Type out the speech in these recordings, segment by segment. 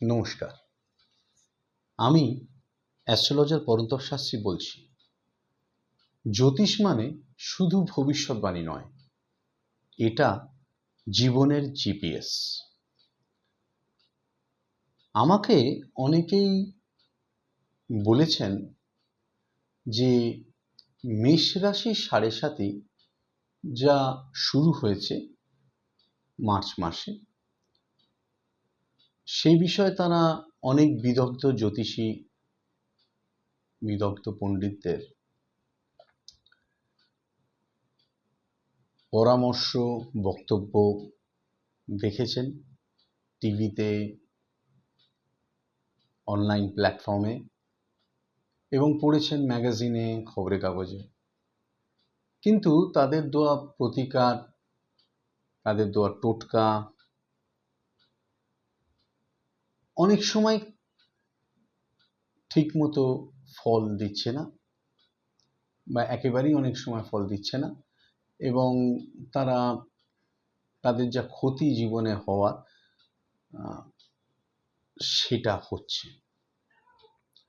নমস্কার। আমি অ্যাস্ট্রোলজার পরন্তপ শাস্ত্রী বলছি, জ্যোতিষ মানে শুধু ভবিষ্যৎবাণী নয়, এটা জীবনের জিপিএস। আমাকে অনেকেই বলেছেন যে মেষ রাশির সাড়ে সাথে যা শুরু হয়েছে মার্চ মাসে সেই বিষয়ে তারা অনেক বিদগ্ধ জ্যোতিষী, বিদগ্ধ পণ্ডিতদের পরামর্শ, বক্তব্য দেখেছেন। টিভিতে, অনলাইন প্ল্যাটফর্মে এবং পড়েছেন ম্যাগাজিনে, খবরের কাগজে। কিন্তু তাদের দেওয়া প্রতিকার, তাদের দেওয়া টোটকা অনেক সময় ঠিকমতো ফল দিচ্ছে না বা একেবারেই অনেক সময় ফল দিচ্ছে না এবং তারা তাদের যা ক্ষতি জীবনে হওয়ার সেটা হচ্ছে।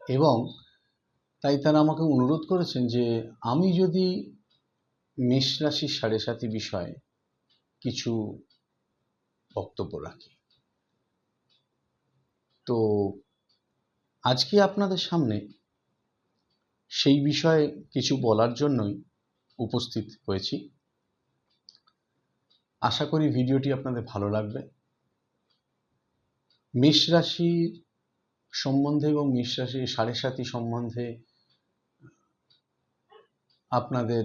এবং তাই তারা আমাকে অনুরোধ করেছেন যে আমি যদি মেষ রাশির সাড়ে সাতি বিষয়ে কিছু বক্তব্য রাখি। তো আজকে আপনাদের সামনে সেই বিষয়ে কিছু বলার জন্যই উপস্থিত হয়েছি। আশা করি ভিডিওটি আপনাদের ভালো লাগবে। মেষ রাশির সম্বন্ধে এবং মেষ রাশির সাড়ে সাতি সম্বন্ধে আপনাদের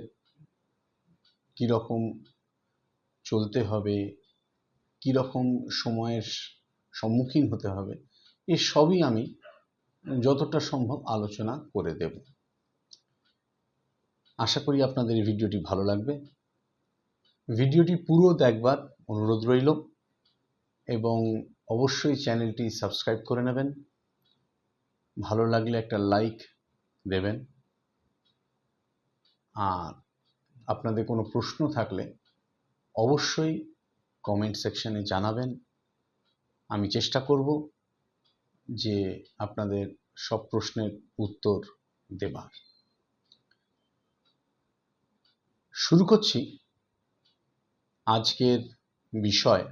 কীরকম চলতে হবে, কীরকম সময়ের সম্মুখীন হতে হবে এ সবই আমি যতটা সম্ভব আলোচনা করে দেব। আশা করি আপনাদের এই ভিডিওটি ভালো লাগবে। ভিডিওটি পুরো দেখবার অনুরোধ রইল এবং অবশ্যই চ্যানেলটি সাবস্ক্রাইব করে নেবেন। ভালো লাগলে একটা লাইক দেবেন। আর আপনাদের কোনো প্রশ্ন থাকলে অবশ্যই কমেন্ট সেকশনে জানাবেন। আমি চেষ্টা করব যে আপনাদের সব প্রশ্নের উত্তর দেবার। শুরু করছি আজকের বিষয়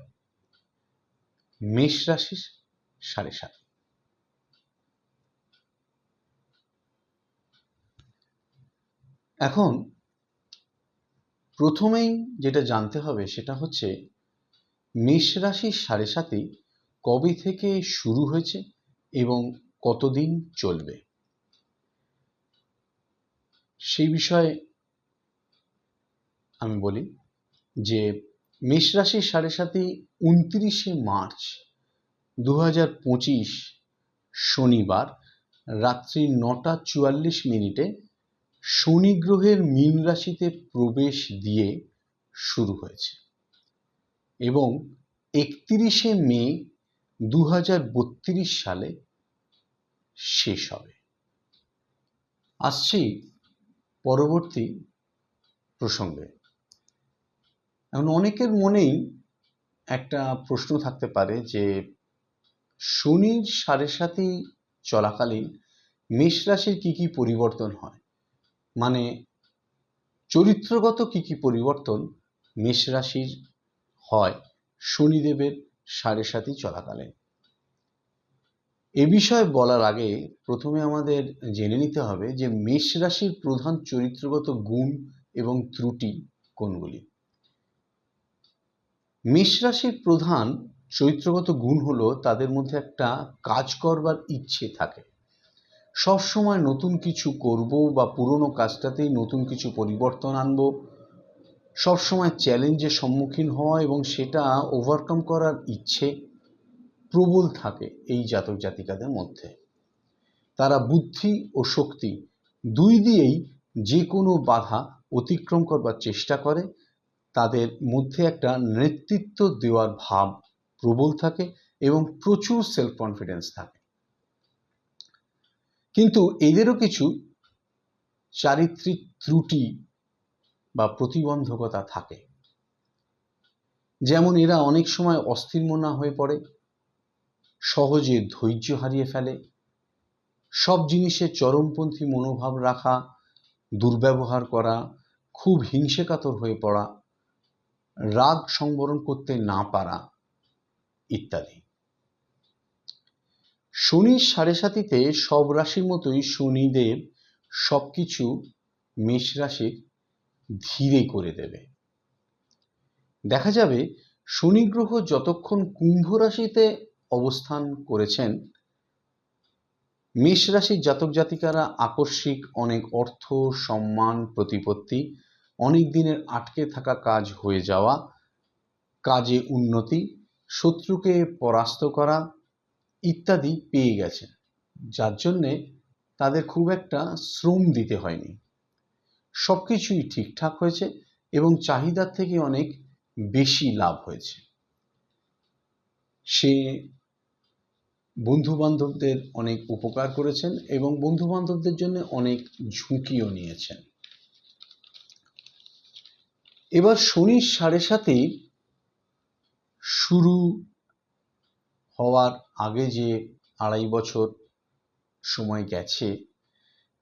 মেষ রাশির সাড়ে সাত। এখন প্রথমেই যেটা জানতে হবে সেটা হচ্ছে, মেষ রাশির সাড়ে সাতই কবে থেকে শুরু হয়েছে? এবং কতদিন চলবে? সেই বিষয়ে আমি বলি যে মেষ রাশির সাড়ে সাতই উনত্রিশে মার্চ দু পঁচিশ শনিবার রাত্রি নটা চুয়াল্লিশ মিনিটে শনি গ্রহের মীন রাশিতে প্রবেশ দিয়ে শুরু হয়েছে এবং একত্রিশে মে দু হাজার বত্রিশ সালে শেষ হবে। আসছি পরবর্তী প্রসঙ্গে। এখন অনেকের মনেই একটা প্রশ্ন থাকতে পারে যে, শনির সাড়ে সাথে চলাকালীন মেষ রাশির কী কী পরিবর্তন হয়? মানে চরিত্রগত কী কী পরিবর্তন মেষ রাশির হয়? শনিদেবের সাড়ে সাথী চলাকালীন এ বিষয়ে বলার আগে প্রথমে আমাদের জেনে নিতে হবে যে মেষ রাশির প্রধান চরিত্রগত গুণ এবং ত্রুটি কোনগুলি? মেষ রাশির প্রধান চরিত্রগত গুণ হলো তাদের মধ্যে একটা কাজ করবার ইচ্ছে থাকে। সবসময় নতুন কিছু করব বা পুরনো কাজটাতেই নতুন কিছু পরিবর্তন আনব সব সময় চ্যালেঞ্জের সম্মুখীন হওয়া এবং সেটা ওভারকাম করার ইচ্ছে প্রবল থাকে এই জাতক জাতিকাদের মধ্যে। তারা বুদ্ধি ও শক্তি দুই দিয়েই যে কোনো বাধা অতিক্রম করবার চেষ্টা করে। তাদের মধ্যে একটা নেতৃত্ব দেওয়ার ভাব প্রবল থাকে এবং প্রচুর সেলফ কনফিডেন্স থাকে। কিন্তু এদেরও কিছু চারিত্রিক ত্রুটি বা প্রতিবন্ধকতা থাকে। যেমন এরা অনেক সময় অস্থির মনা হয়ে পড়ে, সহজে ধৈর্য হারিয়ে ফেলে, সব জিনিসে চরমপন্থী মনোভাব রাখা, দুর্ব্যবহার করা, খুব হিংসেকাতর হয়ে পড়া, রাগ সংবরণ করতে না পারা ইত্যাদি। শনির সাড়ে সাতিতে সব রাশির মতোই শনিদেব সবকিছু মেষ রাশির ধীরে করে দেবে। দেখা যাবে শনি গ্রহ যতক্ষণ কুম্ভ রাশিতে অবস্থান করেছেন, মেষ রাশির জাতক জাতিকারা আকস্মিক অনেক অর্থ, সম্মান, প্রতিপত্তি, অনেক দিনের আটকে থাকা কাজ হয়ে যাওয়া, কাজে উন্নতি, শত্রুকে পরাস্ত করা ইত্যাদি পেয়ে গেছেন যার জন্যে তাদের খুব একটা শ্রম দিতে হয়নি। সব কিছুই ঠিকঠাক হয়েছে এবং চাহিদার থেকে অনেক বেশি লাভ হয়েছে। সে বন্ধু বান্ধবদের অনেক উপকার করেছেন এবং বন্ধু বান্ধবদের জন্য অনেক ঝুঁকিও নিয়েছেন। এবার শনির সাড়ে সাথেই শুরু হওয়ার আগে যে আড়াই বছর সময় গেছে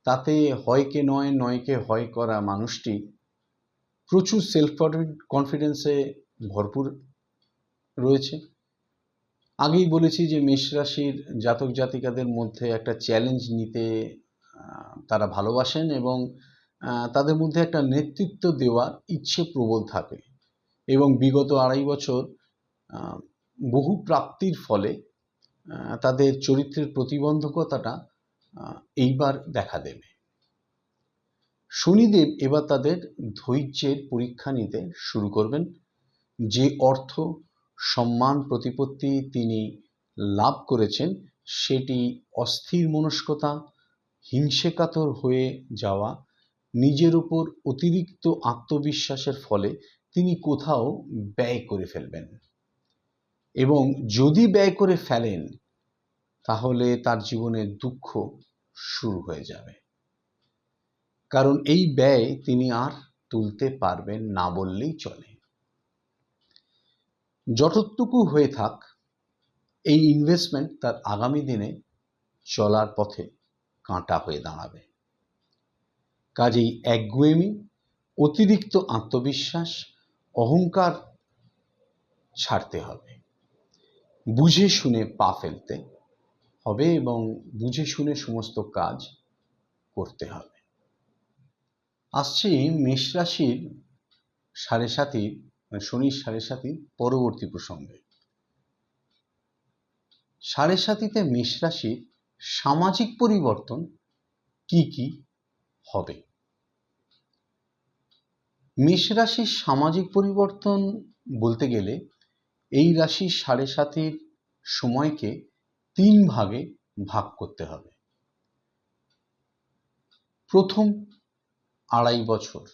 তাতে হয়কে নয়, নয়কে হয় করা মানুষটি প্রচুর সেলফ কনফিডেন্সে ভরপুর রয়েছে। আগেই বলেছি যে মেষ রাশির জাতক জাতিকাদের মধ্যে একটা চ্যালেঞ্জ নিতে তারা ভালোবাসেন এবং তাদের মধ্যে একটা নেতৃত্ব দেওয়ার ইচ্ছে প্রবল থাকে এবং বিগত আড়াই বছর বহু প্রাপ্তির ফলে তাদের চরিত্রের প্রতিবন্ধকতাটা এইবার দেখা দেবে। শনিদেব এবার তাদের ধৈর্যের পরীক্ষা নিতে শুরু করবেন। যে অর্থ সম্মান প্রতিপত্তি তিনি লাভ করেছেন, সেটি অস্থির মনস্কতা, হিংসেকাতর হয়ে যাওয়া, নিজের উপর অতিরিক্ত আত্মবিশ্বাসের ফলে তিনি কোথাও ব্যয় করে ফেলবেন। এবং যদি ব্যয় করে ফেলেন তাহলে তার জীবনে দুঃখ শুরু হয়ে যাবে। কারণ এই ব্যয় তিনি আর তুলতে পারবেন না বললেই চলে। যতটুকু হয়ে থাক, এই ইনভেস্টমেন্ট তার আগামী দিনে চলার পথে কাঁটা হয়ে দাঁড়াবে। কাজেই একগুয়েমি, অতিরিক্ত আত্মবিশ্বাস, অহংকার ছাড়তে হবে। বুঝে শুনে পা ফেলতে হবে এবং বুঝে শুনে সমস্ত কাজ করতে হবে। আসছি মেষ রাশির সাড়ে সাতির মানে শনির সাড়ে সাতির পরবর্তী প্রসঙ্গে। সাড়ে সাতিতে মেষ রাশির সামাজিক পরিবর্তন কি কি হবে? মেষ রাশির সামাজিক পরিবর্তন বলতে গেলে এই রাশির সাড়ে সাতির সময়কে তিন ভাগে ভাগ করতে হবে। প্রথম, আড়াই বছর।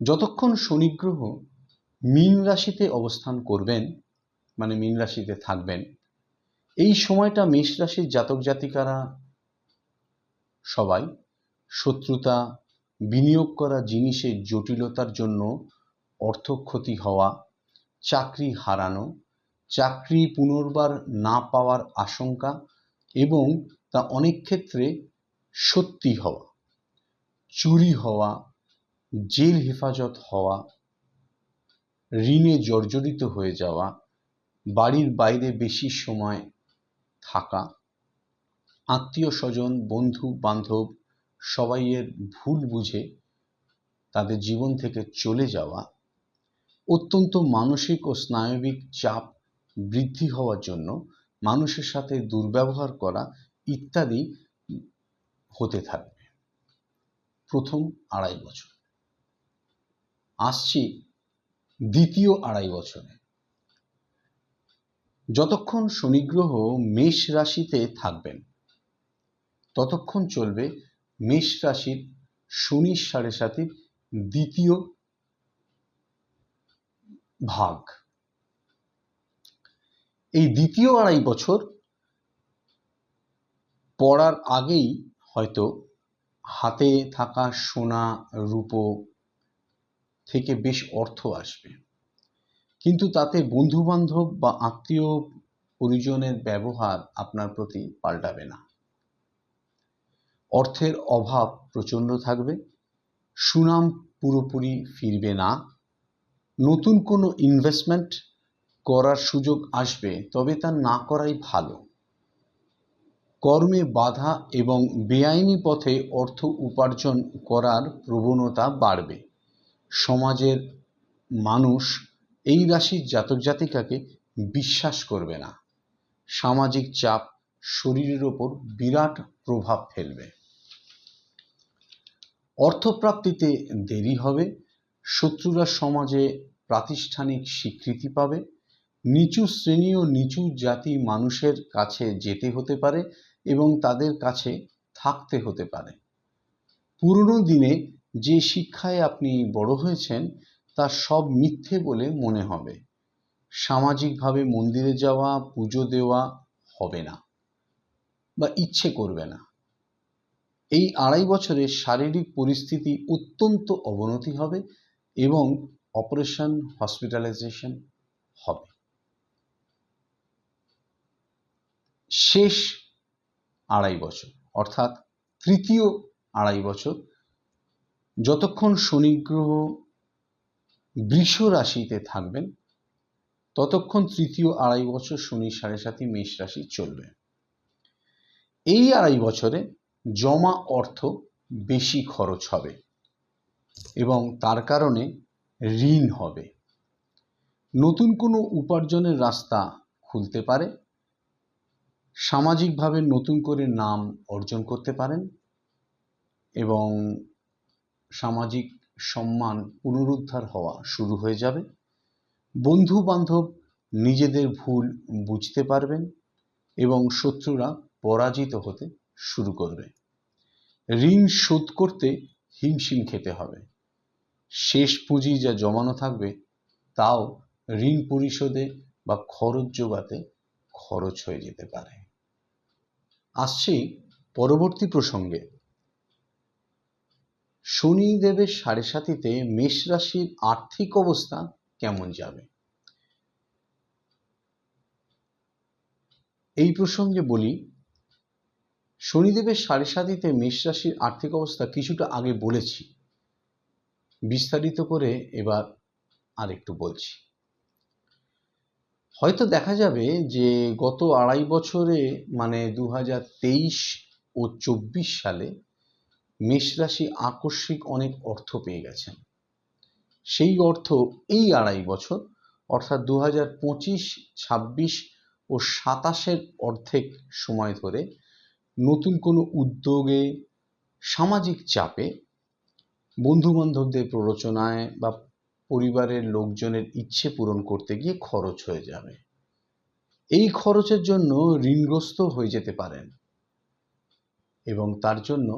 যতক্ষণ শনি গ্রহ মীন রাশিতে অবস্থান করবেন মানে মীন রাশিতে থাকবেন, এই সময়টা মেষ রাশির জাতক জাতিকারা সবাই শত্রুতা বিনিয়োগ করা জিনিসের জটিলতার জন্য অর্থক্ষতি হওয়া, চাকরি হারানো চাকরি পুনর্বার না পাওয়ার আশঙ্কা এবং তা অনেক ক্ষেত্রে সত্যি হওয়া, চুরি হওয়া, জেল হেফাজত হওয়া, ঋণে জর্জরিত হয়ে যাওয়া, বাড়ির বাইরে বেশি সময় থাকা, আত্মীয় স্বজন, বন্ধু, বান্ধব সবাইয়ের ভুল বুঝে তাদের জীবন থেকে চলে যাওয়া, অত্যন্ত মানসিক ও স্নায়বিক চাপ বৃদ্ধি হওয়ার জন্য মানুষের সাথে দুর্ব্যবহার করা ইত্যাদি হতে থাকবে। প্রথম আড়াই বছর। আসছি দ্বিতীয় আড়াই বছরে। যতক্ষণ শনিগ্রহ মেষ রাশিতে থাকবেন, ততক্ষণ চলবে মেষ রাশির শনির সাড়ে সাতির দ্বিতীয় ভাগ। এই দ্বিতীয় আড়াই বছর পড়ার আগেই হয়তো হাতে থাকা সোনা, রূপো থেকে বেশ অর্থ আসবে। কিন্তু তাতে বন্ধু বান্ধব বা আত্মীয় পরিজনের ব্যবহার আপনার প্রতি পাল্টাবে না। অর্থের অভাব প্রচণ্ড থাকবে, সুনাম পুরোপুরি ফিরবে না। নতুন কোনো ইনভেস্টমেন্ট করার সুযোগ আসবে, তবে তা না করাই ভালো। কর্মে বাধা এবং বেআইনি পথে অর্থ উপার্জন করার প্রবণতা বাড়বে। সমাজের মানুষ এই রাশির জাতক জাতিকাকে বিশ্বাস করবে না। সামাজিক চাপ শরীরের ওপর বিরাট প্রভাব ফেলবে। অর্থপ্রাপ্তিতে দেরি হবে, শত্রুরা সমাজে প্রাতিষ্ঠানিক স্বীকৃতি পাবে নিচু শ্রেণি ও নিচু জাতি মানুষের কাছে যেতে হতে পারে এবং তাদের কাছে থাকতে হতে পারে। পুরনো দিনে যে শিক্ষায় আপনি বড় হয়েছেন, তা সব মিথ্যে বলে মনে হবে। সামাজিকভাবে মন্দিরে যাওয়া, পুজো দেওয়া হবে না বা ইচ্ছে করবে না। এই আড়াই বছরে শারীরিক পরিস্থিতি অত্যন্ত অবনতি হবে এবং অপারেশন, হসপিটালাইজেশন হবে। শেষ আড়াই বছর, অর্থাৎ তৃতীয় আড়াই বছর। যতক্ষণ শনি গ্রহ বৃষ রাশিতে থাকবেন, ততক্ষণ তৃতীয় আড়াই বছর শনি সাড়ে সাতই মেষ রাশি চলবে। এই আড়াই বছরে জমা অর্থ বেশি খরচ হবে এবং তার কারণে ঋণ হবে। নতুন কোনো উপার্জনের রাস্তা খুলতে পারে সামাজিকভাবে নতুন করে নাম অর্জন করতে পারেন এবং সামাজিক সম্মান পুনরুদ্ধার হওয়া শুরু হয়ে যাবে। বন্ধু বান্ধব নিজেদের ভুল বুঝতে পারবেন এবং শত্রুরা পরাজিত হতে শুরু করবে। ঋণ শোধ করতে হিমশিম খেতে হবে। শেষ পুঁজি যা জমানো থাকবে তাও ঋণ পরিশোধে বা খরচ জোগাতে খরচ হয়ে যেতে পারে। আসছি পরবর্তী প্রসঙ্গে। শনিদেবের সাড়ে সাতিতে মেষ রাশির আর্থিক অবস্থা কেমন যাবে? এই প্রসঙ্গে বলি, শনিদেবের সাড়ে সাতিতে মেষ রাশির আর্থিক অবস্থা কিছুটা আগে বলেছি। বিস্তারিত করে এবার আর একটু বলছি। হয়তো দেখা যাবে যে গত আড়াই বছরে মানে দু হাজার তেইশ ও চব্বিশ সালে মেষ রাশি আকস্মিক অনেক অর্থ পেয়ে গেছেন। সেই অর্থ এই আড়াই বছর, অর্থাৎ দু হাজার পঁচিশ, ছাব্বিশ ও সাতাশের অর্ধেক সময় ধরে নতুন কোনো উদ্যোগে, সামাজিক চাপে, বন্ধুবান্ধবদের প্ররোচনায় বা পরিবারের লোকজনের ইচ্ছে পূরণ করতে গিয়ে খরচ হয়ে যাবে। এই খরচের জন্য ঋণগ্রস্ত হয়ে যেতে পারেন এবং তার জন্য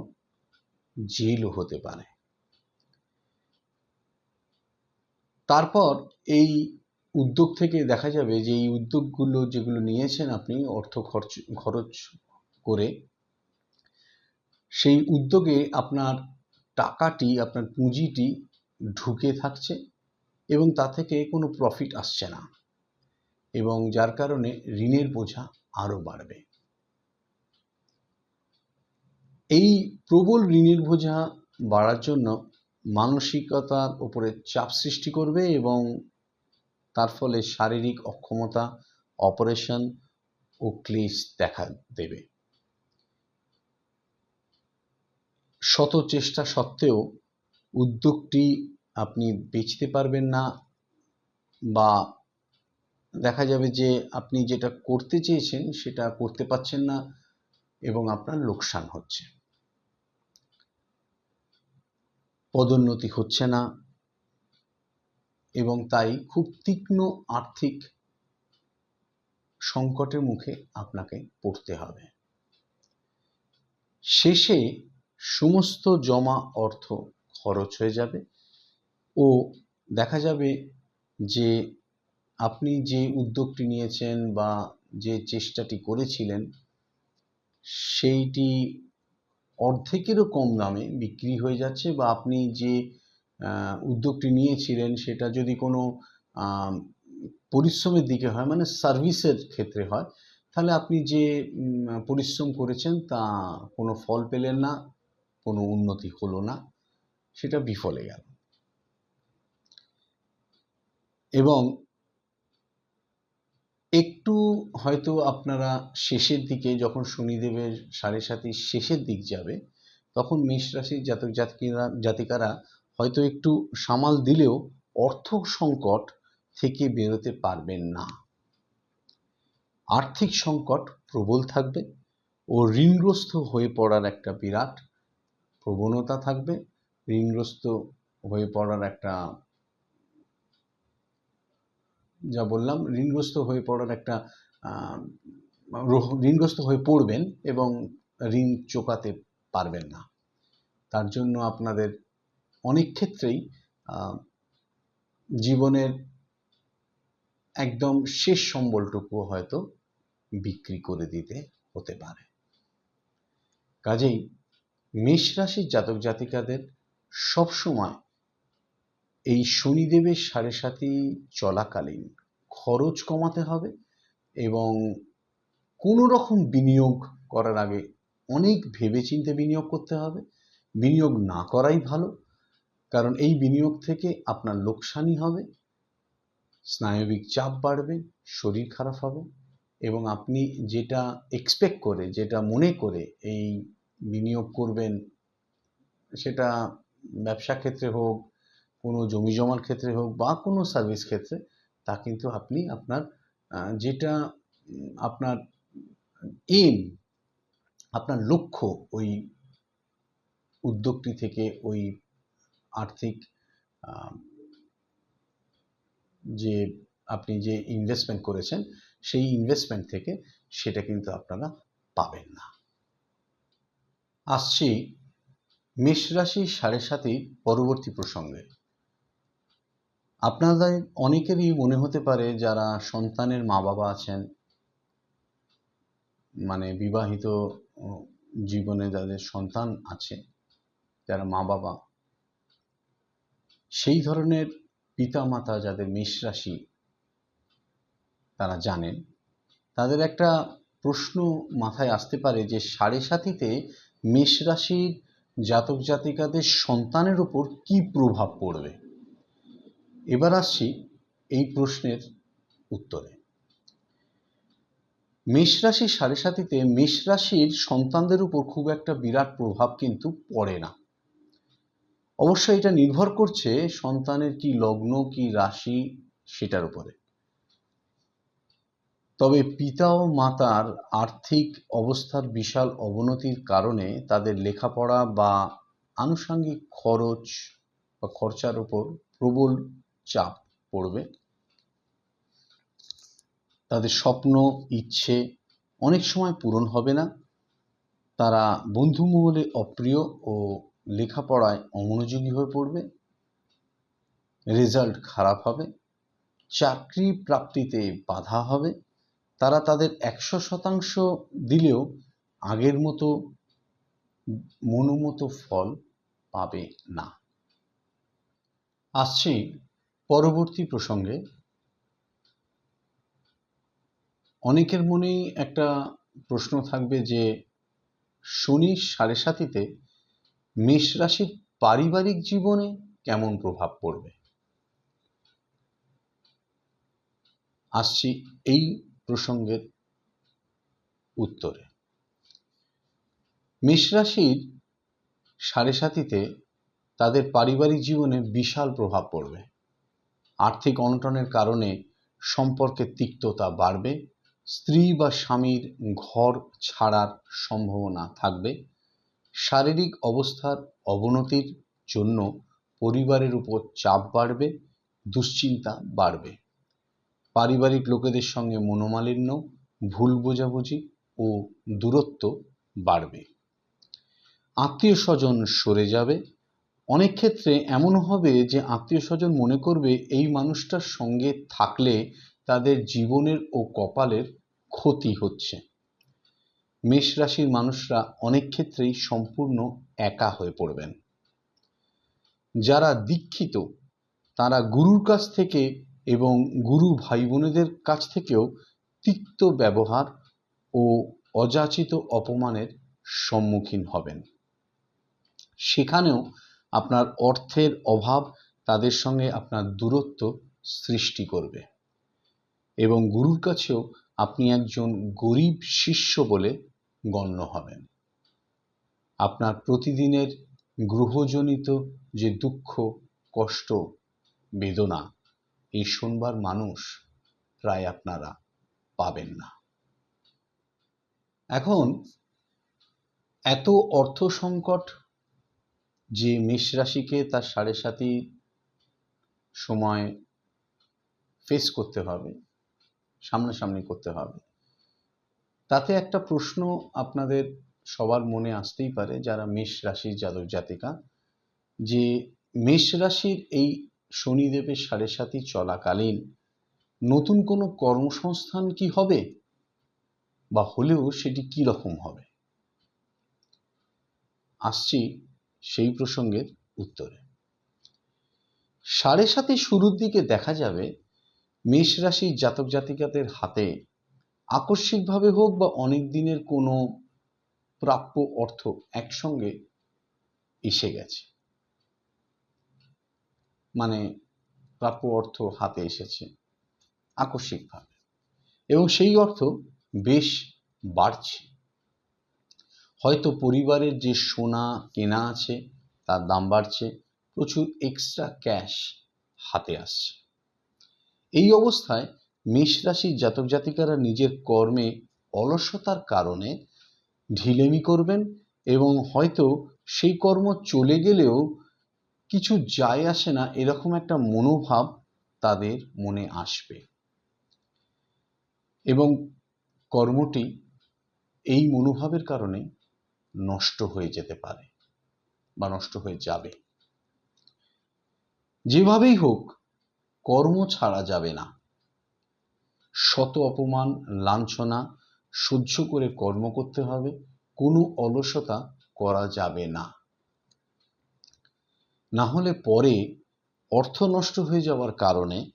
জেলও হতে পারে। তারপর এই উদ্যোগ থেকে দেখা যাবে যে এই উদ্যোগগুলো যেগুলো নিয়েছেন আপনি অর্থ খরচ খরচ করে, সেই উদ্যোগে আপনার টাকাটি, আপনার পুঁজিটি ঢুকে থাকছে। এবং তা থেকে কোনো প্রফিট আসছে না। এবং যার কারণে ঋণের বোঝা আরও বাড়বে। এই প্রবল ঋণের বোঝা বাড়ার জন্য মানসিকতার উপরে চাপ সৃষ্টি করবে এবং তার ফলে শারীরিক অক্ষমতা অপারেশন ও ক্লেশ দেখা দেবে। শত চেষ্টা সত্ত্বেও উদ্যোগটি আপনি বেচতে পারবেন না বা দেখা যাবে যে আপনি যেটা করতে চেয়েছেন সেটা করতে পারছেন না এবং আপনার লোকসান হচ্ছে। পদোন্নতি হচ্ছে না এবং তাই খুব তীক্ষ্ণ আর্থিক সংকটের মুখে আপনাকে পড়তে হবে। শেষে সমস্ত জমা অর্থ খরচ হয়ে যাবে। ও দেখা যাবে যে আপনি যে উদ্যোগটি নিয়েছেন বা যে চেষ্টাটি করেছিলেন, সেইটি অর্ধেকেরও কম দামে বিক্রি হয়ে যাচ্ছে বা আপনি যে উদ্যোগটি নিয়েছিলেন সেটা যদি কোনো পরিশ্রমের দিকে হয় মানে সার্ভিসের ক্ষেত্রে হয়, তাহলে আপনি যে পরিশ্রম করেছেন তা কোনো ফল পেলেন না, কোনো উন্নতি হলো না, সেটা বিফলে গেল। এবং একটু হয়তো আপনারা শেষের দিকে যখন শনিদেবের সাড়ে সাতির শেষের দিক যাবে, তখন মেষ রাশির জাতক জাতিকারা জাতিকারা হয়তো একটু সামাল দিলেও অর্থ সংকট থেকে বেরোতে পারবেন না। আর্থিক সংকট প্রবল থাকবে ও ঋণগ্রস্ত হয়ে পড়ার একটা বিরাট প্রবণতা থাকবে। ঋণগ্রস্ত হয়ে পড়ার একটা যা বললাম, ঋণগ্রস্ত হয়ে পড়ার একটা ঋণগ্রস্ত হয়ে পড়বেন এবং ঋণ চোকাতে পারবেন না। তার জন্য আপনাদের অনেক ক্ষেত্রেই জীবনের একদম শেষ সম্বলটুকু হয়তো বিক্রি করে দিতে হতে পারে। কাজেই মেষ রাশির জাতক জাতিকাদের সবসময় এই শনিদেবের সাড়ে সাথী চলাকালীন খরচ কমাতে হবে এবং কোনো রকম বিনিয়োগ করার আগে অনেক ভেবেচিন্তে বিনিয়োগ করতে হবে। বিনিয়োগ না করাই ভালো, কারণ এই বিনিয়োগ থেকে আপনার লোকসানই হবে, স্নায়বিক চাপ বাড়বে, শরীর খারাপ হবে এবং আপনি যেটা এক্সপেক্ট করে, যেটা মনে করে এই বিনিয়োগ করবেন, সেটা ব্যবসা ক্ষেত্রে হোক কোনো জমি জমার ক্ষেত্রে হোক বা কোনো সার্ভিস ক্ষেত্রে, তা কিন্তু আপনি আপনার যেটা আপনার এম আপনার লক্ষ্য ওই উদ্যোগটি থেকে ওই আর্থিক যে আপনি যে ইনভেস্টমেন্ট করেছেন, সেই ইনভেস্টমেন্ট থেকে সেটা কিন্তু আপনারা পাবেন না। আসছি মেষ রাশি সাড়ে সাতই পরবর্তী প্রসঙ্গে। আপনাদের অনেকেরই মনে হতে পারে যারা সন্তানের মা বাবা আছেন মানে বিবাহিত জীবনে যাদের সন্তান আছে, যারা মা বাবা সেই ধরনের পিতা মাতা যাদের মেষ রাশি তারা জানেন, তাদের একটা প্রশ্ন মাথায় আসতে পারে যে সাড়ে সাতিতে মেষ রাশির জাতক জাতিকাদের সন্তানের উপর কি প্রভাব পড়বে? এবার আসছি এই প্রশ্নের উত্তরে। মেষ রাশি সাড়ে সাতিতে মেষ রাশির সন্তানদের উপর খুব একটা বিরাট প্রভাব কিন্তু পড়ে না। অবশ্য এটা নির্ভর করছে সন্তানের কি লগ্ন, কি রাশি সেটার উপরে। তবে পিতা ও মাতার আর্থিক অবস্থার বিশাল অবনতির কারণে তাদের লেখাপড়া বা আনুষঙ্গিক খরচ বা খরচার উপর প্রবল চাপ পড়বে। তাদের স্বপ্ন, ইচ্ছে অনেক সময় পূরণ হবে না। তারা বন্ধু মহলে অপ্রিয় ও লেখাপড়ায় অমনোযোগী হয়ে পড়বে। রেজাল্ট খারাপ হবে। চাকরি প্রাপ্তিতে বাধা হবে। তারা তাদের একশো শতাংশ দিলেও আগের মতো মনোমতো ফল পাবে না। আসছি পরবর্তী প্রসঙ্গে অনেকের মনেই একটা প্রশ্ন থাকবে যে শনি সাড়ে সাতিতে মেষ রাশির পারিবারিক জীবনে কেমন প্রভাব পড়বে? আসছি এই প্রসঙ্গের উত্তরে। মেষ রাশির সাড়ে সাতিতে তাদের পারিবারিক জীবনে বিশাল প্রভাব পড়বে। আর্থিক অনটনের কারণে সম্পর্কের তিক্ততা বাড়বে, স্ত্রী বা স্বামীর ঘর ছাড়ার সম্ভাবনা থাকবে, শারীরিক অবস্থার অবনতির জন্য পরিবারের উপর চাপ বাড়বে, দুশ্চিন্তা বাড়বে। পারিবারিক লোকেদের সঙ্গে মনোমালিন্য, ভুল বোঝাবুঝি ও দূরত্ব বাড়বে। আত্মীয় স্বজন সরে যাবে অনেক ক্ষেত্রে এমন হবে যে আত্মীয় স্বজন মনে করবে এই মানুষটার সঙ্গে থাকলে তাদের জীবনের ও কপালের ক্ষতি হচ্ছে। মেষ রাশির মানুষরা অনেক ক্ষেত্রেই সম্পূর্ণ একা হয়ে পড়বেন। যারা দীক্ষিত, তারা গুরুর কাছ থেকে এবং গুরু ভাই বোনেদের কাছ থেকেও তিক্ত ব্যবহার ও অযাচিত অপমানের সম্মুখীন হবেন। সেখানেও আপনার অর্থের অভাব তাদের সঙ্গে আপনার দূরত্ব সৃষ্টি করবে। এবং গুরুর কাছেও আপনি একজন গরিব শিষ্য বলে গণ্য হবেন। আপনার প্রতিদিনের গ্রহজনিত যে দুঃখ, কষ্ট, বেদনা, এই শোনবার মানুষ প্রায় আপনারা পাবেন না। এখন এত অর্থ সংকট যে মেষ রাশিকে তার সাড়ে সাথী সময় ফেস করতে হবে, সামনাসামনি করতে হবে। তাতে একটা প্রশ্ন আপনাদের সবার মনে আসতেই পারে, যারা মেষ রাশির জাতক জাতিকা, যে মেষ রাশির এই শনিদেবের সাড়ে সাথী চলাকালীন নতুন কোনো কর্মসংস্থান কি হবে? বা হলেও সেটি কি রকম হবে? আসছি সেই প্রসঙ্গের উত্তরে। সাড়ে সাথে শুরুর দিকে দেখা যাবে, মেষ রাশির জাতক জাতিকাদের হাতে আকস্মিকভাবে হোক বা অনেক দিনের কোনো প্রাপ্য অর্থ একসঙ্গে এসে গেছে। মানে প্রাপ্য অর্থ হাতে এসেছে আকস্মিকভাবে। এবং সেই অর্থ বেশ বাড়ছে। হয়তো পরিবারের যে সোনা কেনা আছে, তার দাম বাড়ছে, প্রচুর এক্সট্রা ক্যাশ হাতে আসছে। এই অবস্থায় মেষ রাশির জাতক জাতিকারা নিজের কর্মে অলসতার কারণে ঢিলেমি করবেন এবং হয়তো সেই কর্ম চলে গেলেও কিছু যায় আসে না, এরকম একটা মনোভাব তাদের মনে আসবে। এবং কর্মটি এই মনোভাবের কারণে নষ্ট হয়ে যেতে পারে বা নষ্ট হয়ে যাবে। যেভাবেই হোক, কর্ম ছাড়া যাবে না। শত অপমান, লাঞ্ছনা সহ্য করে কর্ম করতে হবে, কোনো অলসতা করা যাবে না। না হলে পরে অর্থ নষ্ট হয়ে যাওয়ার কারণে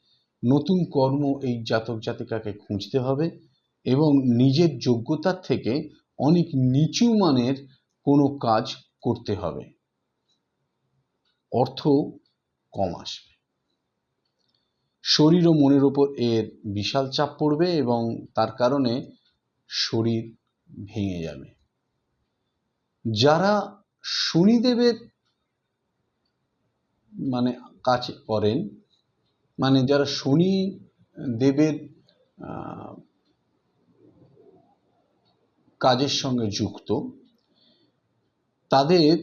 নতুন কর্ম এই জাতক জাতিকাকে খুঁজতে হবে এবং নিজের যোগ্যতার থেকে অনেক নিচু মানের কোনো কাজ করতে হবে। অর্থ কম আসবে। শরীর ও মনের ওপর এর বিশাল চাপ পড়বে এবং তার কারণে শরীর ভেঙে যাবে। যারা শনিদেবের মানে কাজ করেন মানে যারা শনি দেবের কাজের সঙ্গে যুক্ত, তাদের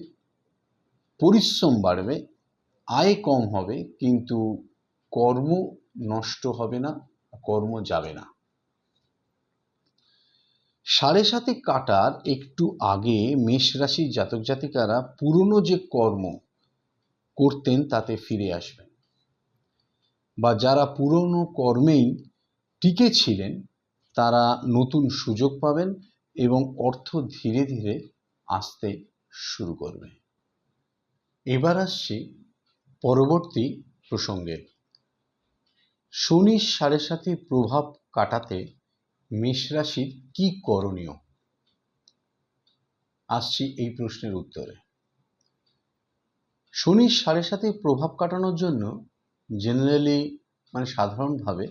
পরিশ্রম বাড়বে, আয় কম হবে, কিন্তু কর্ম নষ্ট হবে না, কর্ম যাবে না। সাড়ে সাথে কাটার একটু আগে মেষ রাশির জাতক জাতিকারা পুরনো যে কর্ম করতেন, তাতে ফিরে আসবেন বা যারা পুরনো কর্মেই টিকে ছিলেন, তারা নতুন সুযোগ পাবেন এবং অর্থ ধীরে ধীরে আসতে শুরু করবে। এবার আসছি পরবর্তী প্রসঙ্গে। শনির সাড়ে সাথে প্রভাব কাটাতে মেষ রাশির কি করণীয়? আসছি এই প্রশ্নের উত্তরে। শনির সাড়ে সাথে প্রভাব কাটানোর জন্য জেনারেলি মানে সাধারণভাবে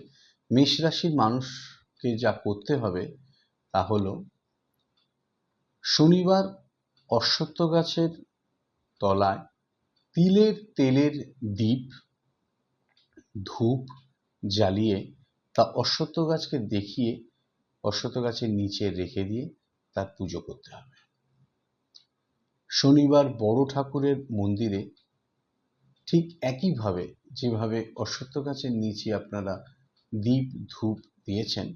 মেষ রাশির মানুষকে যা করতে হবে তা হলো শনিবার অশ্বত্থ গাছের তলায় তিলের তেলের দ্বীপ, ধূপ জ্বালিয়ে তা অশ্বত্থ গাছকে দেখিয়ে অশ্বত্থ গাছের নিচে রেখে দিয়ে তার পুজো করতে হবে। শনিবার বড় ঠাকুরের মন্দিরে ঠিক একইভাবে যেভাবে অশ্বত্থ গাছের নিচে আপনারা দ্বীপ, ধূপ দিয়েছেন,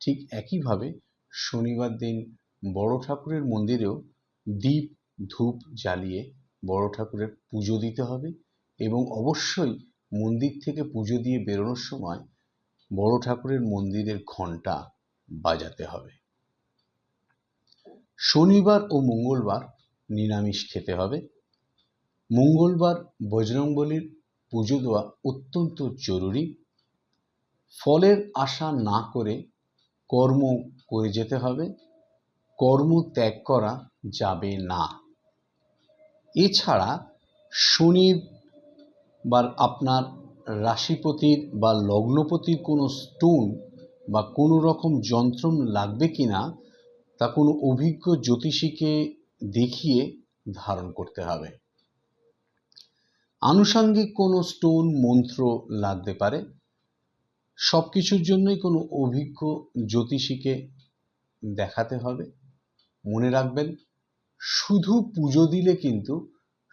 ঠিক একইভাবে শনিবার দিন বড় ঠাকুরের মন্দিরেও দীপ, ধূপ জ্বালিয়ে বড় ঠাকুরের পুজো দিতে হবে এবং অবশ্যই মন্দির থেকে পুজো দিয়ে বেরোনোর সময় বড় ঠাকুরের মন্দিরের ঘণ্টা বাজাতে হবে। শনিবার ও মঙ্গলবার নিরামিষ খেতে হবে। মঙ্গলবার বজরংবলীর পুজো দেওয়া অত্যন্ত জরুরি। ফলের আশা না করে কর্ম করে যেতে হবে। কর্ম ত্যাগ করা যাবে না। এছাড়া শনির বা আপনার রাশিপতির বা লগ্নপতির কোনো স্টোন বা কোনো রকম যন্ত্রণ লাগবে কি না, তা কোনো অভিজ্ঞ জ্যোতিষীকে দেখিয়ে ধারণ করতে হবে। আনুষাঙ্গিক কোনো স্টোন মন্ত্র লাগতে পারে। সব কিছুর জন্যই কোনো অভিজ্ঞ জ্যোতিষীকে দেখাতে হবে। মনে রাখবেন, শুধু পুজো দিলে কিন্তু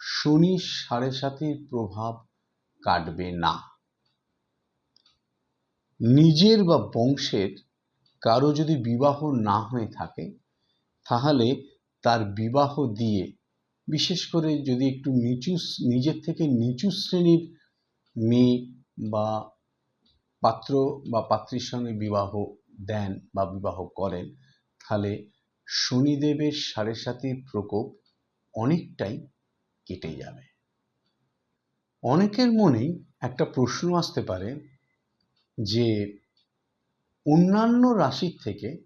শনি সাড়ে সাতির প্রভাব কাটবে না। নিজের বা বংশের কারও যদি বিবাহ না হয়ে থাকে, তাহলে তার বিবাহ দিয়ে, বিশেষ করে যদি একটু নিচু নিজের থেকে নিচু শ্রেণির মেয়ে বা পাত্র বা পাত্রীর সঙ্গে বিবাহ দেন বা বিবাহ করেন, তাহলে শনিদেবের সাড়ে সাতির প্রকোপ অনেকটাই কেটে যাবে। অনেকের মনেই একটা প্রশ্ন আসতে পারে যে, অন্যান্য রাশির থেকে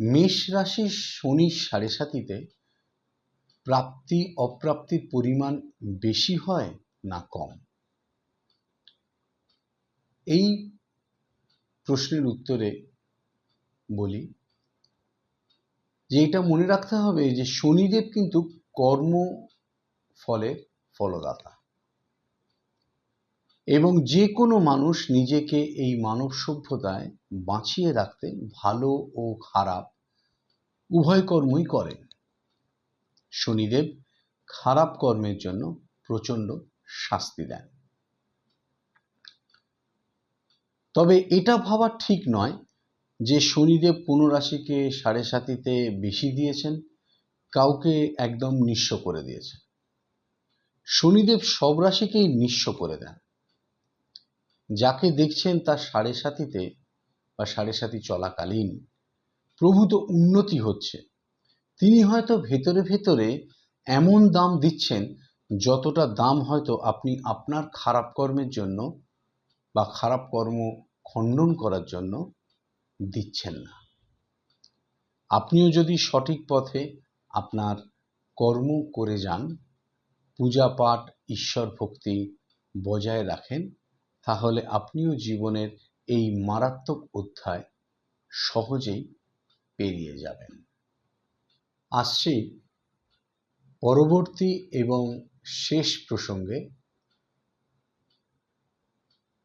মেষ রাশির শনির সাড়ে সাতিতে প্রাপ্তি অপ্রাপ্তির পরিমাণ বেশি হয় না কম? এই প্রশ্নের উত্তরে বলি যে এটা মনে রাখতে হবে যে শনিদেব কিন্তু কর্ম ফলের ফলদাতা। এবং যে কোনো মানুষ নিজেকে এই মানব সভ্যতায় বাঁচিয়ে রাখতে ভালো ও খারাপ উভয় কর্মই করেন শনিদেব খারাপ কর্মের জন্য প্রচণ্ড শাস্তি দেন। তবে এটা ভাবা ঠিক নয় যে শনিদেব কোনো রাশিকে সাড়ে সাতিতে বেশি দিয়েছেন, কাউকে একদম নিঃস্ব করে দিয়েছেন। শনিদেব সব রাশিকেই নিঃস্ব করে দেন। যাকে দেখছেন তার সাড়ে সাতিতে বা সাড়ে সাতি চলাকালীন প্রভূত উন্নতি হচ্ছে। তিনি হয়তো ভেতরে ভেতরে এমন দাম দিচ্ছেন, যতটা দাম হয়তো আপনি আপনার খারাপ কর্মের জন্য বা খারাপ কর্ম খণ্ডন করার জন্য দিচ্ছেন না। আপনিও যদি সঠিক পথে আপনার কর্ম করে যান, পূজা পাঠ ঈশ্বর ভক্তি বজায় রাখেন, তাহলে আপনিও জীবনের এই মারাত্মক অধ্যায় সহজেই পেরিয়ে যাবেন। আসছি পরবর্তী এবং শেষ প্রসঙ্গে,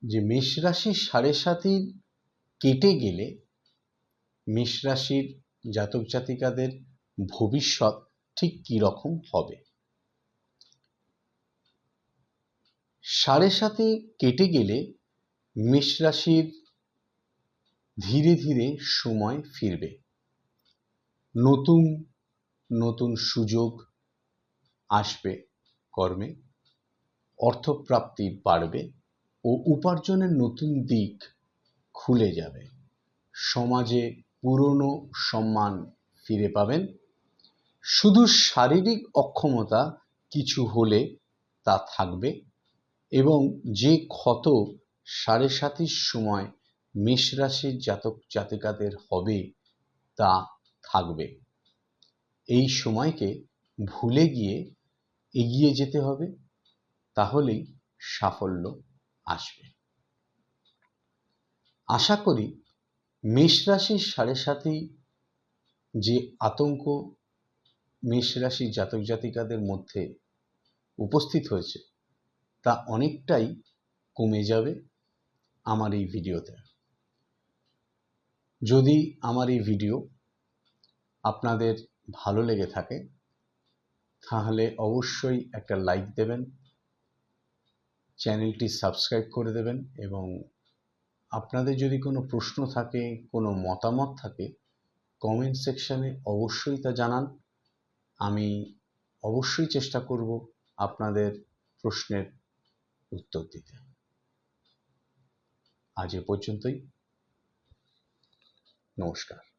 যে মেষ রাশির সাড়ে সাতির কেটে গেলে মেষ রাশির জাতক জাতিকাদের ভবিষ্যৎ ঠিক কী রকম হবে? সাড়ে সাতে কেটে গেলে মেষ রাশির ধীরে ধীরে সময় ফিরবে। নতুন নতুন সুযোগ আসবে কর্মে, অর্থপ্রাপ্তি বাড়বে ও উপার্জনের নতুন দিক খুলে যাবে। সমাজে পুরনো সম্মান ফিরে পাবেন। শুধু শারীরিক অক্ষমতা কিছু হলে তা থাকবে এবং যে ক্ষত সাড়ে সাতির সময় মেষ রাশির জাতক জাতিকাদের হবে তা থাকবে। এই সময়কে ভুলে গিয়ে এগিয়ে যেতে হবে, তাহলেই সাফল্য আসবে। আশা করি মেষ রাশির সাড়ে সাথেই যে আতঙ্ক মেষ রাশির জাতক জাতিকাদের মধ্যে উপস্থিত হয়েছে, তা অনেকটাই কমে যাবে আমার এই ভিডিওতে। যদি আমার এই ভিডিও আপনাদের ভালো লেগে থাকে, তাহলে অবশ্যই একটা লাইক দেবেন, চ্যানেলটি সাবস্ক্রাইব করে দেবেন এবং আপনাদের যদি কোনো প্রশ্ন থাকে, কোনো মতামত থাকে কমেন্ট সেকশানে অবশ্যই তা জানান। আমি অবশ্যই চেষ্টা করব আপনাদের প্রশ্নের উত্তর দিতে। আজ এ পর্যন্তই। নমস্কার।